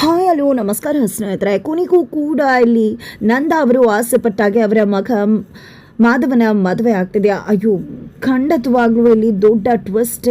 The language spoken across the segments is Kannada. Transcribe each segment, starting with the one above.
ಹಾಯ್ ಅಲೋ ನಮಸ್ಕಾರ ಸ್ನೇಹಿತರೆ. ಕೊನೆಗೂ ಕೂಡ ಇಲ್ಲಿ ನಂದ ಅವರು ಆಸೆಪಟ್ಟಾಗೆ ಅವರ ಮಗ ಮಾಧವನ ಮದುವೆ ಆಗ್ತಿದೆ. ಅಯ್ಯೋ, ಖಂಡಿತವಾಗ್ಲೂ ಇಲ್ಲಿ ದೊಡ್ಡ ಟ್ವಿಸ್ಟ್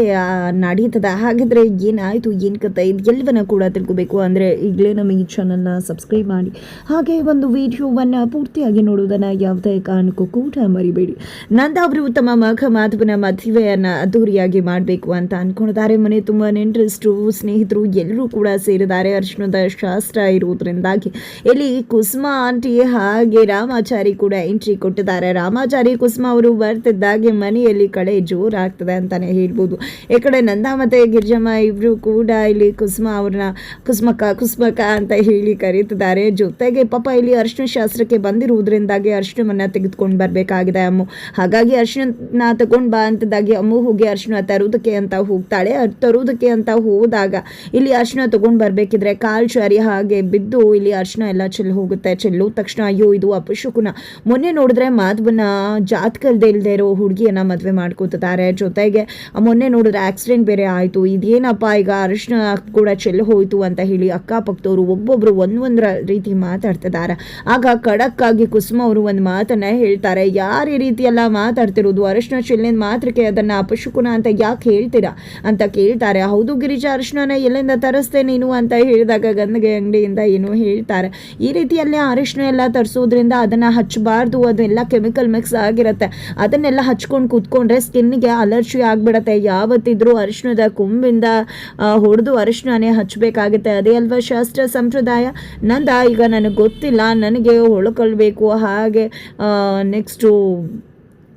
ನಡೀತದೆ. ಹಾಗಿದ್ರೆ ಏನಾಯಿತು, ಏನು ಕಥೆ, ಇದು ಎಲ್ಲವನ್ನ ಕೂಡ ತಿಳ್ಕೊಬೇಕು. ಅಂದರೆ ಈಗಲೇ ನಮ್ಮ ಈ ಚಾನಲ್ನ ಸಬ್ಸ್ಕ್ರೈಬ್ ಮಾಡಿ. ಹಾಗೆ ಒಂದು ವಿಡಿಯೋವನ್ನು ಪೂರ್ತಿಯಾಗಿ ನೋಡುವುದನ್ನು ಯಾವುದೇ ಕಾರಣಕ್ಕೂ ಕೂಡ ಮರಿಬೇಡಿ. ನಂದ ಅವರು ತಮ್ಮ ಮಗ ಮಾಧವನ ಮದುವೆಯನ್ನು ಅದ್ದೂರಿಯಾಗಿ ಮಾಡಬೇಕು ಅಂತ ಅಂದ್ಕೊಂಡಿದ್ದಾರೆ ಮನೆ ತುಂಬ ನೆಂಟರಿಸ್ಟು ಸ್ನೇಹಿತರು ಎಲ್ಲರೂ ಕೂಡ ಸೇರಿದ್ದಾರೆ. ಅರ್ಶನದ ಶಾಸ್ತ್ರ ಇರುವುದರಿಂದಾಗಿ ಇಲ್ಲಿ ಕುಸುಮ ಆಂಟಿ ಹಾಗೆ ರಾಮಾಚಾರಿ ಕೂಡ ಎಂಟ್ರಿ ಕೊಟ್ಟಿದ್ದಾರೆ. ರಾಮಾಚಾರಿ ಕುಸುಮ ಅವರು ಬರ್ತಿದ್ದಾಗೆ ಮನೆಯಲ್ಲಿ ಕಡೆ ಜೋರಾಗ್ತದೆ ಅಂತಾನೆ ಹೇಳ್ಬೋದು. ಈ ಕಡೆ ನಂದಾಮತೆ ಮತ್ತೆ ಗಿರಿಜಮ್ಮ ಇಬ್ರು ಕೂಡ ಇಲ್ಲಿ ಕುಸುಮ ಅವ್ರನ್ನ ಕುಸುಮಕ್ಕ ಕುಸುಮಕ್ಕ ಅಂತ ಹೇಳಿ ಕರೀತಿದ್ದಾರೆ. ಜೊತೆಗೆ ಪಾಪ ಇಲ್ಲಿ ಅರ್ಶಿನ ಶಾಸ್ತ್ರಕ್ಕೆ ಬಂದಿರುವುದರಿಂದಾಗಿ ಅರ್ಶನವನ್ನ ತೆಗೆದುಕೊಂಡು ಬರಬೇಕಾಗಿದೆ ಅಮ್ಮು. ಹಾಗಾಗಿ ಅರ್ಶಿನ ತಗೊಂಡ್ ಬಾ ಅಂತದಾಗಿ ಅಮ್ಮು ಹೋಗಿ ಅರ್ಶಿನ ತರುವುದಕ್ಕೆ ಅಂತ ಹೋಗ್ತಾಳೆ. ತರುವುದಕ್ಕೆ ಅಂತ ಹೋದಾಗ ಇಲ್ಲಿ ಅರ್ಶಿನ ತಗೊಂಡು ಬರಬೇಕಿದ್ರೆ ಕಾಲ್ ಚಾರಿ ಹಾಗೆ ಬಿದ್ದು ಇಲ್ಲಿ ಅರ್ಶಿನ ಎಲ್ಲ ಚೆಲ್ಲು ಹೋಗುತ್ತೆ. ಚೆಲ್ಲೋ ತಕ್ಷಣ ಅಯ್ಯೋ ಇದು ಅಪಶುಕುನ. ಮೊನ್ನೆ ನೋಡಿದ್ರೆ ಮಾಧವನ ಜಾತಕಲ್ದೇ ಇಲ್ಲದೆ ಇರೋ ಹುಡುಗಿಯನ್ನ ಮದುವೆ ಮಾಡ್ಕೋತಿದ್ದಾರೆ. ಜೊತೆಗೆ, ಮೊನ್ನೆ ನೋಡಿದ್ರೆ ಆಕ್ಸಿಡೆಂಟ್ ಬೇರೆ ಆಯಿತು. ಇದೇನಪ್ಪ, ಈಗ ಅರಿಶಿನ ಕೂಡ ಚೆಲ್ಲು ಹೋಯಿತು ಅಂತ ಹೇಳಿ ಅಕ್ಕಪಕ್ಕದವರು ಒಬ್ಬೊಬ್ಬರು ಒಂದೊಂದರ ರೀತಿ ಮಾತಾಡ್ತಿದ್ದಾರೆ. ಆಗ ಖಡಕ್ಕಾಗಿ ಕುಸುಮ ಅವರು ಒಂದು ಮಾತನ್ನು ಹೇಳ್ತಾರೆ. ಯಾರು ಈ ರೀತಿ ಎಲ್ಲ ಮಾತಾಡ್ತಿರೋದು? ಅರಿಶಿನ ಚೆಲ್ಲಿನ ಮಾತ್ರಕ್ಕೆ ಅದನ್ನು ಅಪಶುಕುನ ಅಂತ ಯಾಕೆ ಹೇಳ್ತೀರಾ ಅಂತ ಕೇಳ್ತಾರೆ. ಹೌದು ಗಿರಿಜಾ ಅರಿಶಿನ ಎಲ್ಲಿಂದ ತರಿಸ್ತೆ ನೀನು ಅಂತ ಹೇಳಿದಾಗ ಗಂದಗೆ ಅಂಗಡಿಯಿಂದ ಏನು ಹೇಳ್ತಾರೆ. ಈ ರೀತಿಯಲ್ಲಿ ಅರಿಶಿನ ಎಲ್ಲ ತರಿಸೋದ್ರಿಂದ ಅದನ್ನ ಹಚ್ಚಬಾರ್ದು. ಅದೆಲ್ಲ ಕೆಮಿಕಲ್ ಮಿಕ್ಸ್ ಆಗಿರುತ್ತೆ. ಅದನ್ನೆಲ್ಲ ಹಚ್ಕೊಂಡು ಕೂತ್ಕೊಂಡ್ರೆ ಸ್ಕಿನ್ಗೆ ಅಲರ್ಜಿ ಆಗಿಬಿಡತ್ತೆ. ಯಾವತ್ತಿದ್ರೂ ಅರಿಶಿಣದ ಕುಂಬಿಂದ ಹೊಡೆದು ಅರಿಶಿಣನೇ ಹಚ್ಚಬೇಕಾಗುತ್ತೆ ಅದೇ ಅಲ್ವಾ ಶಾಸ್ತ್ರ ಸಂಪ್ರದಾಯ? ನಂದ, ಈಗ ನನಗೆ ಗೊತ್ತಿಲ್ಲ. ನನಗೆ ಹೊಳ್ಕೊಳ್ಬೇಕು ಹಾಗೆ ನೆಕ್ಸ್ಟು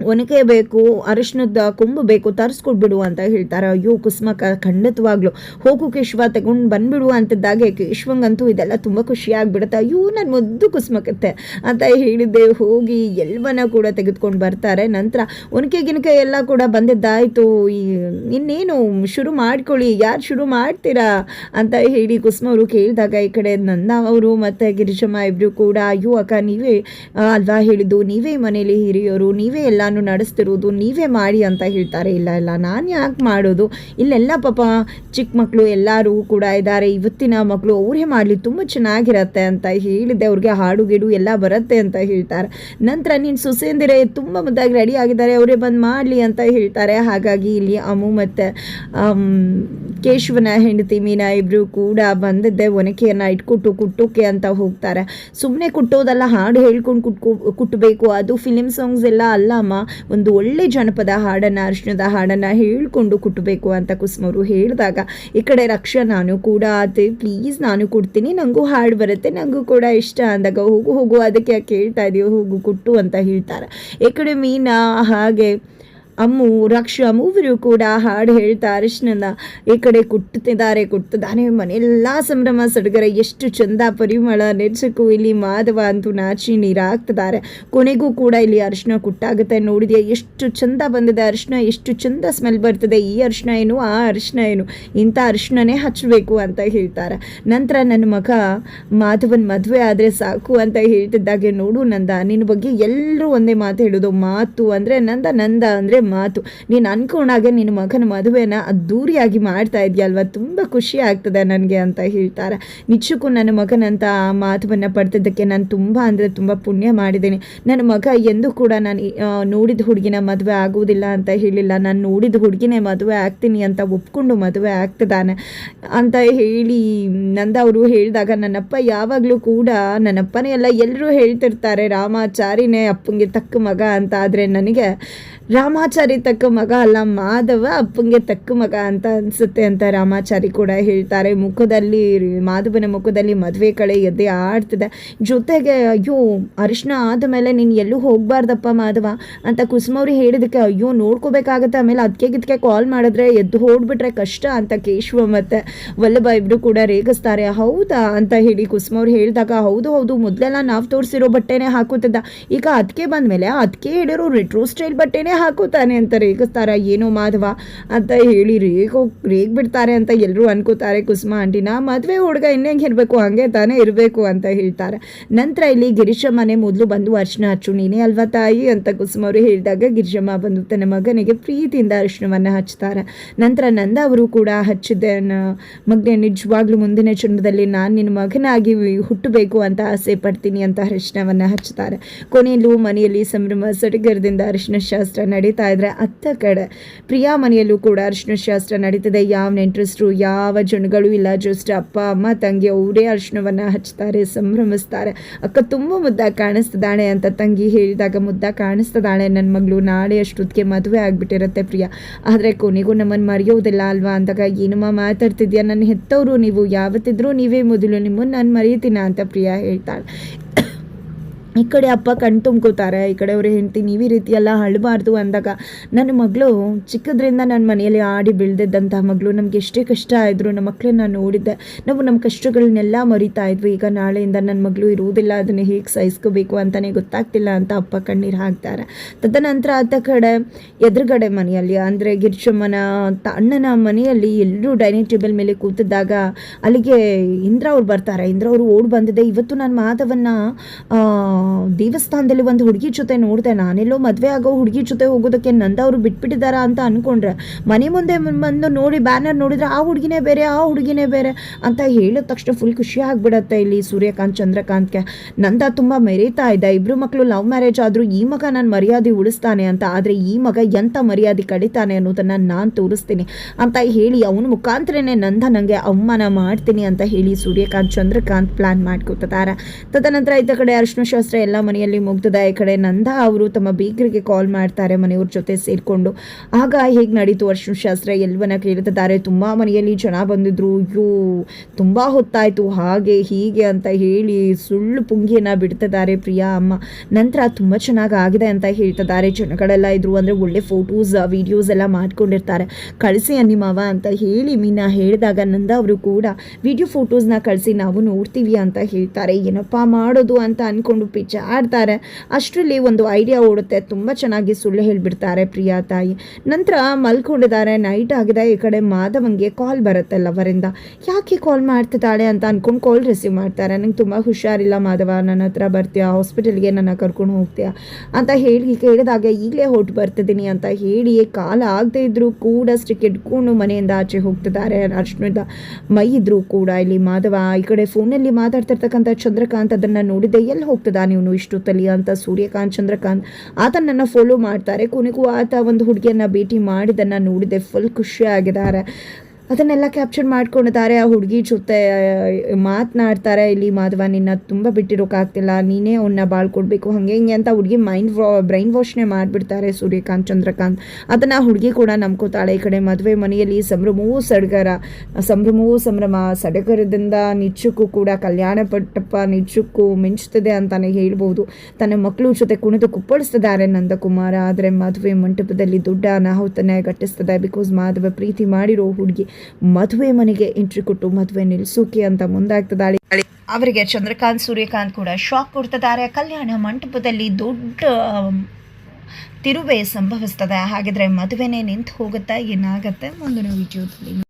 ಒನಕೆ ಬೇಕು ಅರಿಶಿನದ ಕೊಂಬು ಬೇಕು ತರಿಸ್ಕೊಟ್ಬಿಡು ಅಂತ ಹೇಳ್ತಾರೆ. ಅಯ್ಯೋ ಕುಸುಮಕ್ಕ ಖಂಡಿತವಾಗ್ಲು. ಹೋಗು ಕೇಶವ, ತಗೊಂಡು ಬಂದ್ಬಿಡು ಅಂತದ್ದಾಗೆ ಕೇಶವಂಗಂತೂ ಇದೆಲ್ಲ ತುಂಬ ಖುಷಿ ಆಗ್ಬಿಡುತ್ತೆ. ಅಯ್ಯೋ ನನ್ನ ಮುದ್ದು ಕುಸುಮಕ್ಕತ್ತೆ ಅಂತ ಹೇಳಿದ್ದೆ. ಹೋಗಿ ಎಲ್ಲವನ್ನ ಕೂಡ ತೆಗೆದುಕೊಂಡು ಬರ್ತಾರೆ. ನಂತರ ಒನಕೆ, ಗಿನಕೆ ಎಲ್ಲ ಕೂಡ ಬಂದಿದ್ದಾಯಿತು. ಇನ್ನೇನು ಶುರು ಮಾಡ್ಕೊಳ್ಳಿ, ಯಾರು ಶುರು ಮಾಡ್ತೀರಾ ಅಂತ ಹೇಳಿ ಕುಸುಮ ಅವರು ಕೇಳಿದಾಗ ಈ ಕಡೆ ನಂದ ಅವರು ಮತ್ತು ಗಿರಿಜಮ್ಮ ಇಬ್ಬರು ಕೂಡ, ಅಯ್ಯೋ, ಅಕ್ಕ, ನೀವೇ, ಅಲ್ವಾ ಹೇಳಿದ್ದು? ನೀವೇ ಮನೇಲಿ ಹಿರಿಯೋರು, ನೀವೇ ಎಲ್ಲಾನು ನಡೆಸ್ತಿರೋದು ನೀವೇ ಮಾಡಿ ಅಂತ ಹೇಳ್ತಾರೆ, ಇಲ್ಲ ಇಲ್ಲ, ನಾನು ಯಾಕೆ ಮಾಡೋದು? ಇಲ್ಲೆಲ್ಲ ಪಾಪ ಚಿಕ್ಕ ಮಕ್ಕಳು ಎಲ್ಲರೂ ಕೂಡ ಇದ್ದಾರೆ, ಇವತ್ತಿನ ಮಕ್ಕಳು ಅವರೇ ಮಾಡಲಿ, ತುಂಬ ಚೆನ್ನಾಗಿರತ್ತೆ ಅಂತ ಹೇಳಿದ್ದೆ, ಅವ್ರಿಗೆ ಹಾಡು ಗಿಡು ಎಲ್ಲ ಬರುತ್ತೆ ಅಂತ ಹೇಳ್ತಾರೆ. ನಂತರ ನೀನು ಸುಸೇಂದಿರೆ ತುಂಬ ಮುದ್ದಾಗಿ ರೆಡಿ ಆಗಿದ್ದಾರೆ, ಅವರೇ ಬಂದು ಮಾಡಲಿ ಅಂತ ಹೇಳ್ತಾರೆ. ಹಾಗಾಗಿ ಇಲ್ಲಿ ಅಮು ಮತ್ತು ಕೇಶವನ ಹೆಂಡತಿ ಮೀನಾ ಇಬ್ಬರು ಕೂಡ ಬಂದಿದ್ದೆ, ಒನಕೆಯನ್ನು ಇಟ್ಕೊಟ್ಟು ಕುಟ್ಟೋಕೆ ಅಂತ ಹೋಗ್ತಾರೆ. ಸುಮ್ಮನೆ ಕುಟ್ಟೋದಲ್ಲ, ಹಾಡು ಹೇಳ್ಕೊಂಡು ಕುಟ್ಕೋ ಕುಟ್ಟಬೇಕು ಅದು ಫಿಲಿಮ್ ಸಾಂಗ್ಸ್ ಎಲ್ಲ ಅಲ್ಲ ಅಮ್ಮ. ಒಂದು ಒಳ್ಳೆ ಜನಪದ ಹಾಡನ್ನು ಅರ್ಶನದ ಹಾಡನ್ನು ಹೇಳಿಕೊಂಡು ಕುಟ್ಟಬೇಕು ಅಂತ ಕುಸುಮವರು ಹೇಳಿದಾಗ, ಈ ಕಡೆ ರಕ್ಷ, ನಾನು ಕೂಡ ಅದೇ ಪ್ಲೀಸ್ ನಾನು ಕೊಡ್ತೀನಿ ನನಗೂ ಹಾಡು ಬರುತ್ತೆ ನನಗೂ ಕೂಡ ಇಷ್ಟ ಅಂದಾಗ, ಹೋಗು ಹೋಗು, ಅದಕ್ಕೆ ಯಾಕೆ ಹೇಳ್ತಾ ಇದೆಯೋ, ಹೋಗು, ಕುಟ್ಟು ಅಂತ ಹೇಳ್ತಾರೆ. ಈ ಕಡೆ ಮೀನಾ ಹಾಗೆ ಅಮ್ಮು, ರಕ್ಷ ಮೂವರು ಕೂಡ ಹಾಡು ಹೇಳ್ತಾ ಅರಿಶಿನ ಈ ಕಡೆ ಕುಟ್ಟುತ್ತಿದ್ದಾರೆ ಕುಟ್ಟುತ್ತಾನೆ ಮನೆಯೆಲ್ಲ ಸಂಭ್ರಮ, ಸಡಗರ, ಎಷ್ಟು ಚಂದ ಪರಿಮಳ ನೆಚ್ಚಕು ಇಲ್ಲಿ ಮಾಧವ ಅಂತೂ ನಾಚಿ ನೀರಾಗ್ತಿದ್ದಾರೆ. ಕೊನೆಗೂ ಕೂಡ ಇಲ್ಲಿ ಅರಿಶಿನ ಕುಟ್ಟಾಗುತ್ತೆ. ನೋಡಿದೆಯಾ, ಎಷ್ಟು ಚಂದ ಬಂದಿದೆ ಅರಿಶಿನ ಎಷ್ಟು ಚಂದ ಸ್ಮೆಲ್ ಬರ್ತದೆ. ಈ ಅರಿಶಿನ ಏನು, ಆ ಅರಿಶಿನ ಏನು? ಇಂಥ ಅರಿಶಿನನೇ ಹಚ್ಚಬೇಕು ಅಂತ ಹೇಳ್ತಾರೆ. ನಂತರ ನನ್ನ ಮಗ ಮಾಧವನ್ ಮದುವೆ ಆದರೆ ಸಾಕು ಅಂತ ಹೇಳ್ತಿದ್ದಾಗೆ, ನೋಡು ನಂದ, ನಿನ್ನ ಬಗ್ಗೆ ಎಲ್ಲರೂ ಒಂದೇ ಮಾತು ಹೇಳೋದು, ಮಾತು ಅಂದರೆ ನಂದ ನಂದ ಅಂದರೆ ಮಾತು. ನೀನು ಅನ್ಕೊಂಡಾಗೆ ನಿನ್ನ ಮಗನ ಮದುವೆನ ಅದ್ದೂರಿಯಾಗಿ ಮಾಡ್ತಾ ಇದೆಯಲ್ವ? ತುಂಬ ಖುಷಿ ಆಗ್ತದೆ ನನಗೆ ಅಂತ ಹೇಳ್ತಾರೆ. ನಿಜಕ್ಕೂ ನನ್ನ ಮಗನಂತ ಆ ಮಾತುವನ್ನು ಪಡ್ತಿದ್ದಕ್ಕೆ ನಾನು ತುಂಬ ಅಂದರೆ ತುಂಬ ಪುಣ್ಯ ಮಾಡಿದ್ದೀನಿ. ನನ್ನ ಮಗ ಎಂದೂ ಕೂಡ ನಾನು ನೋಡಿದ ಹುಡುಗಿನ ಮದುವೆ ಆಗುವುದಿಲ್ಲ ಅಂತ ಹೇಳಿಲ್ಲ. ನಾನು ನೋಡಿದ ಹುಡುಗಿನೇ ಮದುವೆ ಆಗ್ತೀನಿ ಅಂತ ಒಪ್ಕೊಂಡು ಮದುವೆ ಆಗ್ತದಾನೆ ಅಂತ ಹೇಳಿ ನಂದ ಅವರು ಹೇಳಿದಾಗ ನನ್ನಪ್ಪ ಯಾವಾಗಲೂ ಕೂಡ ನನ್ನಪ್ಪನೇ ಎಲ್ಲ ಎಲ್ಲರೂ ಹೇಳ್ತಿರ್ತಾರೆ, ರಾಮಾಚಾರಿನೇ ಅಪ್ಪಂಗೆ ತಕ್ಕ ಮಗ ಅಂತ. ಆದರೆ ನನಗೆ ರಾಮಾಚಾರಿ ತಕ್ಕ ಮಗ ಅಲ್ಲ, ಮಾಧವ ಅಪ್ಪಂಗೆ ತಕ್ಕ ಮಗ ಅಂತ ಅನಿಸುತ್ತೆ ಅಂತ ರಾಮಾಚಾರಿ ಕೂಡ ಹೇಳ್ತಾರೆ. ಮುಖದಲ್ಲಿ, ಮಾಧವನ ಮುಖದಲ್ಲಿ ಮದುವೆ ಕಳೆ ಎದ್ದೆ ಆಡ್ತಿದೆ. ಜೊತೆಗೆ, ಅಯ್ಯೋ ಅರಿಶಿನ ಆದಮೇಲೆ ನೀನು ಎಲ್ಲೂ ಹೋಗಬಾರ್ದಪ್ಪ ಮಾಧವ ಅಂತ ಕುಸುಮವ್ರಿ ಹೇಳಿದಕ್ಕೆ, ಅಯ್ಯೋ, ನೋಡ್ಕೋಬೇಕಾಗತ್ತೆ. ಆಮೇಲೆ ಅದಕ್ಕೆ ಗಿದ್ಕೆ ಕಾಲ್ ಮಾಡಿದ್ರೆ ಎದ್ದು ಹೋಗ್ಬಿಟ್ರೆ ಕಷ್ಟ ಅಂತ ಕೇಶವ ಮತ್ತು ವಲ್ಲಭ ಇಬ್ಬರು ಕೂಡ ರೇಗಿಸ್ತಾರೆ. ಹೌದಾ ಅಂತ ಹೇಳಿ ಕುಸುಮವ್ರು ಹೇಳಿದಾಗ, ಹೌದು ಹೌದು, ಮೊದಲೆಲ್ಲ ನಾವು ತೋರಿಸಿರೋ ಬಟ್ಟೆನೇ ಹಾಕೋತಿದ್ದ ಈಗ ಅದಕ್ಕೆ ಬಂದಮೇಲೆ ಅದಕ್ಕೆ ಹೇಳಿರೋ ರೆಟ್ರೋ ಸ್ಟೈಲ್ ಬಟ್ಟೆನೇ ಹಾಕೋತಾನೆ ರೇಗಿಸ್ತಾನೆ ಅಂತ ರೇಗಿಸ್ತಾರ. ಏನೋ ಮಾಧವ? ಅಂತ ಹೇಳಿ ರೇಗೋ ರೇಗ್ ಬಿಡ್ತಾರೆ ಅಂತ ಎಲ್ಲರೂ ಅನ್ಕೋತಾರೆ. ಕುಸುಮ ಆಂಟಿನ ಮದುವೆ ಹುಡುಗ ಇನ್ನೇಂಗೆ ಇರಬೇಕು? ಹಂಗೆ ತಾನೇ ಇರಬೇಕು, ಅಂತ ಹೇಳ್ತಾರೆ. ನಂತರ ಇಲ್ಲಿ ಗಿರಿಶಮ್ಮನೆ ಮೊದಲು ಬಂದು ಅರ್ಶನ ಹಚ್ಚು. ನೀನೇ ಅಲ್ವಾ ತಾಯಿ? ಅಂತ ಕುಸುಮ ಅವರು ಹೇಳಿದಾಗ ಗಿರಿಜಮ್ಮ ಬಂದು ತನ್ನ ಮಗನಿಗೆ ಪ್ರೀತಿಯಿಂದ ಅರ್ಶನವನ್ನು ಹಚ್ತಾರೆ. ನಂತರ ನಂದ ಅವರು ಕೂಡ ಹಚ್ಚಿದ್ದೆ ಮಗನೇ, ನಿಜವಾಗ್ಲೂ ಮುಂದಿನ ಜನ್ಮದಲ್ಲಿ ನಾನು ನಿನ್ನ ಮಗನಾಗಿ ಹುಟ್ಟಬೇಕು ಅಂತ ಆಸೆ ಪಡ್ತೀನಿ, ಅಂತ ಅರಿಶಿನವನ್ನು ಹಚ್ತಾರೆ. ಕೊನೆಯಲ್ಲೂ ಮನೆಯಲ್ಲಿ ಸಂಭ್ರಮ, ಸಡಗರದಿಂದ ಅರಿಶಿನ ಶಾಸ್ತ್ರ ನಡೀತಾ ಇದ್ರೆ ಅತ್ತ ಕಡೆ. ಪ್ರಿಯಾ ಮನೆಯಲ್ಲೂ ಕೂಡ ಅರಿಶಿನ ಶಾಸ್ತ್ರ ನಡೀತದೆ. ಯಾವ ನೆಂಟ್ರಸ್ಟ್ರು ಯಾವ ಜನಗಳು ಇಲ್ಲ. ಜಸ್ಟ್ ಅಪ್ಪ, ಅಮ್ಮ, ತಂಗಿ ಅವರೇ ಅರಿಶಿನವನ್ನು ಹಚ್ತಾರೆ, ಸಂಭ್ರಮಿಸ್ತಾರೆ. ಅಕ್ಕ ತುಂಬ ಮುದ್ದಾಗಿ ಕಾಣಿಸ್ತದಾಳೆ ಅಂತ ತಂಗಿ ಹೇಳಿದಾಗ ಮುದ್ದಾಗಿ ಕಾಣಿಸ್ತದಾಳೆ ನನ್ನ ಮಗಳು. ನಾಳೆ ಅಷ್ಟೊತ್ತಿಗೆ ಮದುವೆ ಆಗಿಬಿಟ್ಟಿರುತ್ತೆ ಪ್ರಿಯಾ. ಆದರೆ ಕೊನೆಗೂ ನಮ್ಮನ್ನು ಮರೆಯೋದಿಲ್ಲ ಅಲ್ವಾ? ಅಂದಾಗ, ಏನಮ್ಮ ಮಾತಾಡ್ತಿದ್ಯಾ? ನನ್ನ ಹೆತ್ತವರು ನೀವು. ಯಾವತ್ತಿದ್ರೂ ನೀವೇ ಮೊದಲು ನಿಮ್ಮನ್ನು ನಾನು ಮರೆಯುತ್ತೀನ? ಅಂತ ಪ್ರಿಯಾ ಹೇಳ್ತಾಳೆ. ಈ ಕಡೆ ಅಪ್ಪ ಕಣ್ ತುಂಬ್ಕೋತಾರೆ ಈ ಕಡೆ ಅವ್ರ ಹೆಂಡ್ತಿ ನೀವು ಈ ರೀತಿ ಎಲ್ಲ ಅಳಬಾರ್ದು ಅಂದಾಗ ನನ್ನ ಮಗಳು ಚಿಕ್ಕದ್ರಿಂದ ನನ್ನ ಮನೆಯಲ್ಲಿ ಆಡಿ ಬೆಳೆದಿದ್ದಂಥ ಮಗಳು ನಮ್ಗೆ ಎಷ್ಟೇ ಕಷ್ಟ ಆಯಿದ್ರು ನಮ್ಮ ಮಕ್ಕಳನ್ನ ನೋಡಿದ್ದೆ. ನಾವು ನಮ್ಮ ಕಷ್ಟಗಳನ್ನೆಲ್ಲ ಮರಿತಾ ಇದ್ವಿ. ಈಗ ನಾಳೆಯಿಂದ ನನ್ನ ಮಗಳು ಇರುವುದಿಲ್ಲ, ಅದನ್ನು ಹೇಗೆ ಸಹಿಸ್ಕೋಬೇಕು ಅಂತಲೇ ಗೊತ್ತಾಗ್ತಿಲ್ಲ ಅಂತ ಅಪ್ಪ ಕಣ್ಣೀರು ಹಾಕ್ತಾರೆ. ತದನಂತರ ಆತ ಕಡೆ ಎದುರುಗಡೆ ಮನೆಯಲ್ಲಿ, ಅಂದರೆ ಗಿರಿಶಮ್ಮನ ಅಣ್ಣನ ಮನೆಯಲ್ಲಿ ಎಲ್ಲರೂ ಡೈನಿಂಗ್ ಟೇಬಲ್ ಮೇಲೆ ಕೂತಿದ್ದಾಗ ಅಲ್ಲಿಗೆ ಇಂದ್ರ ಅವ್ರು ಬರ್ತಾರೆ. ಇಂದ್ರ ಅವರು ಓಡ್ ಬಂದಿದೆ. ಇವತ್ತು ನಾನು ಮಾಧವನ್ನ ದೇವಸ್ಥಾನದಲ್ಲಿ ಒಂದು ಹುಡುಗಿ ಜೊತೆ ನೋಡಿದೆ, ನಾನೆಲ್ಲೋ ಮದುವೆ ಆಗೋ ಹುಡುಗಿ ಜೊತೆ ಹೋಗೋದಕ್ಕೆ ನಂದ ಅವರು ಬಿಟ್ಬಿಟ್ಟಿದ್ದಾರ ಅಂತ ಅನ್ಕೊಂಡ್ರೆ, ಮನೆ ಮುಂದೆ ಬಂದು ನೋಡಿ ಬ್ಯಾನರ್ ನೋಡಿದ್ರೆ ಆ ಹುಡುಗಿನೇ ಬೇರೆ, ಆ ಹುಡುಗಿನೇ ಬೇರೆ ಅಂತ ಹೇಳಿದ ತಕ್ಷಣ ಫುಲ್ ಖುಷಿ ಆಗಿಬಿಡತ್ತೆ ಇಲ್ಲಿ ಸೂರ್ಯಕಾಂತ್, ಚಂದ್ರಕಾಂತ್ಗೆ. ನಂದ ತುಂಬ ಮೆರೀತಾ ಇದ್ದ. ಇಬ್ಬರು ಮಕ್ಕಳು ಲವ್ ಮ್ಯಾರೇಜ್ ಆದರೂ ಈ ಮಗ ನಾನು ಮರ್ಯಾದೆ ಉಳಿಸ್ತಾನೆ ಅಂತ, ಆದರೆ ಈ ಮಗ ಎಂಥ ಮರ್ಯಾದೆ ಕಡಿತಾನೆ ಅನ್ನೋದನ್ನು ನಾನು ತೋರಿಸ್ತೀನಿ ಅಂತ ಹೇಳಿ ಅವನ ಮುಖಾಂತರನೇ ನಂದ ನನಗೆ ಅವಮಾನ ಮಾಡ್ತೀನಿ ಅಂತ ಹೇಳಿ ಸೂರ್ಯಕಾಂತ್, ಚಂದ್ರಕಾಂತ್ ಪ್ಲಾನ್ ಮಾಡ್ಕೊತಿದ್ದಾರೆ ತದನಂತರ ಇದ್ದ ಕಡೆ ಅರ್ಶಿನ ಶಾಸ್ತ್ರ ಎಲ್ಲ ಮನೆಯಲ್ಲಿ ಮುಗ್ದದ ಈ ಕಡೆ ನಂದ ಅವರು ತಮ್ಮ ಬೀಗರಿಗೆ ಕಾಲ್ ಮಾಡ್ತಾರೆ, ಮನೆಯವ್ರ ಜೊತೆ ಸೇರಿಕೊಂಡು. ಆಗ ಹೇಗೆ ನಡೀತು ಅರ್ಶಿನ ಶಾಸ್ತ್ರ? ಎಲ್ಲವನ್ನ ಕೇಳ್ತಿದ್ದಾರೆ, ತುಂಬ ಮನೆಯಲ್ಲಿ ಜನ ಬಂದಿದ್ರು. ಅಯ್ಯೋ, ತುಂಬ ಹೊತ್ತಾಯಿತು. ಹಾಗೆ ಹೀಗೆ ಅಂತ ಹೇಳಿ ಸುಳ್ಳು ಪುಂಗಿಯನ್ನು ಬಿಡ್ತಿದ್ದಾರೆ ಪ್ರಿಯಾ ಅಮ್ಮ. ನಂತರ ತುಂಬ ಚೆನ್ನಾಗಿ ಆಗಿದೆ ಅಂತ ಹೇಳ್ತಿದ್ದಾರೆ. ಜನಗಳೆಲ್ಲ ಇದ್ರು ಅಂದರೆ ಒಳ್ಳೆ ಫೋಟೋಸ್ ವಿಡಿಯೋಸ್ ಎಲ್ಲ ಮಾಡ್ಕೊಂಡಿರ್ತಾರೆ. ಕಳಿಸಿ ಅನ್ನಿಮವ ಅಂತ ಹೇಳಿ ಮೀನಾ ಹೇಳಿದಾಗ ನಂದ ಅವರು ಕೂಡ ವಿಡಿಯೋ ಫೋಟೋಸ್ನ ಕಳಿಸಿ, ನಾವು ನೋಡ್ತೀವಿ ಅಂತ ಹೇಳ್ತಾರೆ. ಏನಪ್ಪ ಮಾಡೋದು ಅಂತ ಅಂದ್ಕೊಂಡು ಪಿಚಾಡ್ತಾರೆ ಅಷ್ಟರಲ್ಲಿ ಒಂದು ಐಡಿಯಾ ಓಡುತ್ತೆ. ತುಂಬ ಚೆನ್ನಾಗಿ ಸುಳ್ಳು ಹೇಳಿಬಿಡ್ತಾರೆ ಪ್ರಿಯಾ ತಾಯಿ. ನಂತರ ಮಲ್ಕೊಂಡಿದ್ದಾರೆ. ನೈಟ್ ಆಗಿದೆ. ಈ ಕಡೆ ಮಾಧವಂಗೆ ಕಾಲ್ ಬರುತ್ತೆ ಲವರಿಂದ ಯಾಕೆ ಕಾಲ್ ಮಾಡ್ತಿದ್ದಾಳೆ ಅಂತ ಅಂದ್ಕೊಂಡು ಕಾಲ್ ರಿಸೀವ್ ಮಾಡ್ತಾರೆ. ನಂಗೆ ತುಂಬ ಹುಷಾರಿಲ್ಲ ಮಾಧವ. ನನ್ನ ಹತ್ರ ಬರ್ತೀಯಾ? ಹಾಸ್ಪಿಟಲ್ಗೆ ನನ್ನ ಕರ್ಕೊಂಡು ಹೋಗ್ತೀಯಾ? ಅಂತ ಹೇಳಿ ಕೇಳಿದಾಗ ಈಗಲೇ ಹೊಟ್ಟು ಬರ್ತಿದ್ದೀನಿ ಅಂತ ಹೇಳಿ ಕಾಲ ಆಗದೆ ಇದ್ರೂ ಕೂಡ ಸ್ಟಿಕ್ ಇಟ್ಕೊಂಡು ಮನೆಯಿಂದ ಆಚೆ ಹೋಗ್ತಿದ್ದಾರೆ. ಅರ್ಶನದ ಮೈ ಇದ್ರು ಕೂಡ ಇಲ್ಲಿ ಮಾಧವ. ಈ ಕಡೆ ಫೋನಲ್ಲಿ ಮಾತಾಡ್ತಿರ್ತಕ್ಕಂಥ ಚಂದ್ರಕಾಂತ್ ಅದನ್ನು ನೋಡಿದೆ ಎಲ್ಲಿ ಹೋಗ್ತದ ಇಷ್ಟು ತಲಿಯ ಅಂತ ಸೂರ್ಯಕಾಂತ್, ಚಂದ್ರಕಾಂತ್ ಆತ ನನ್ನ ಫಾಲೋ ಮಾಡ್ತಾರೆ. ಕೊನೆಗೂ ಆತ ಒಂದು ಹುಡುಗಿಯನ್ನ ಭೇಟಿ ಮಾಡಿದ್ದನ್ನು ನೋಡಿದೆ. ಫುಲ್ ಖುಷಿಯಾಗಿದ್ದಾರೆ. ಅದನ್ನೆಲ್ಲ ಕ್ಯಾಪ್ಚರ್ ಮಾಡ್ಕೊಂಡಿದ್ದಾರೆ, ಆ ಹುಡುಗಿ ಜೊತೆ ಮಾತನಾಡ್ತಾರೆ. ಇಲ್ಲಿ ಮಾಧವ, ನಿನ್ನ ತುಂಬ ಬಿಟ್ಟಿರೋಕ್ಕಾಗ್ತಿಲ್ಲ ನೀನೇ ಅವನ್ನ ಬಾಳ್ಕೊಡ್ಬೇಕು. ಹಾಗೆ ಹಿಂಗೆ ಅಂತ ಹುಡುಗಿ ಮೈಂಡ್ ಬ್ರೈನ್ ವಾಶ್ನೆ ಮಾಡಿಬಿಡ್ತಾರೆ ಸೂರ್ಯಕಾಂತ್, ಚಂದ್ರಕಾಂತ್. ಅದನ್ನು ಹುಡುಗಿ ಕೂಡ ನಂಬ್ಕೋತಾಳೆ. ಈ ಕಡೆ ಮದುವೆ ಮನೆಯಲ್ಲಿ ಸಂಭ್ರಮವೂ ಸಡಗರ, ಸಂಭ್ರಮವೂ ಸಂಭ್ರಮ. ಸಡಗರದಿಂದ ನಿಜಕ್ಕೂ ಕೂಡ ಕಲ್ಯಾಣ ಪಟ್ಟಪ್ಪ ನಿಚ್ಚಕ್ಕೂ ಮಿಂಚ್ತದೆ ಅಂತಾನೆ ಹೇಳ್ಬೋದು. ತನ್ನ ಮಕ್ಕಳು ಜೊತೆ ಕುಣಿದು ಕುಪ್ಪಳಿಸ್ತಿದ್ದಾರೆ ನಂದಕುಮಾರ. ಆದರೆ ಮದುವೆ ಮಂಟಪದಲ್ಲಿ ದೊಡ್ಡ ಅನಾಹುತನೇ ಘಟಿಸ್ತದೆ ಬಿಕಾಸ್ ಮಾಧವ ಪ್ರೀತಿ ಮಾಡಿರೋ ಹುಡುಗಿ. ಮದುವೆ ಮನೆಗೆ ಎಂಟ್ರಿ ಕೊಟ್ಟು ಮದುವೆ ನಿಲ್ಸೋಕೆ ಅಂತ ಮುಂದಾಗ್ತದಾಳೆ. ಅವರಿಗೆ ಚಂದ್ರಕಾಂತ್, ಸೂರ್ಯಕಾಂತ್ ಕೂಡ ಶಾಕ್ ಕೊಡ್ತಿದ್ದಾರೆ. ಕಲ್ಯಾಣ ಮಂಟಪದಲ್ಲಿ ದೊಡ್ಡ ತಿರುವೆ ಸಂಭವಿಸ್ತದೆ. ಹಾಗಿದ್ರೆ ಮದುವೆನೇ ನಿಂತು ಹೋಗುತ್ತಾ, ಏನಾಗುತ್ತೆ ಮುಂದಿನ ವಿಡಿಯೋದಲ್ಲಿ.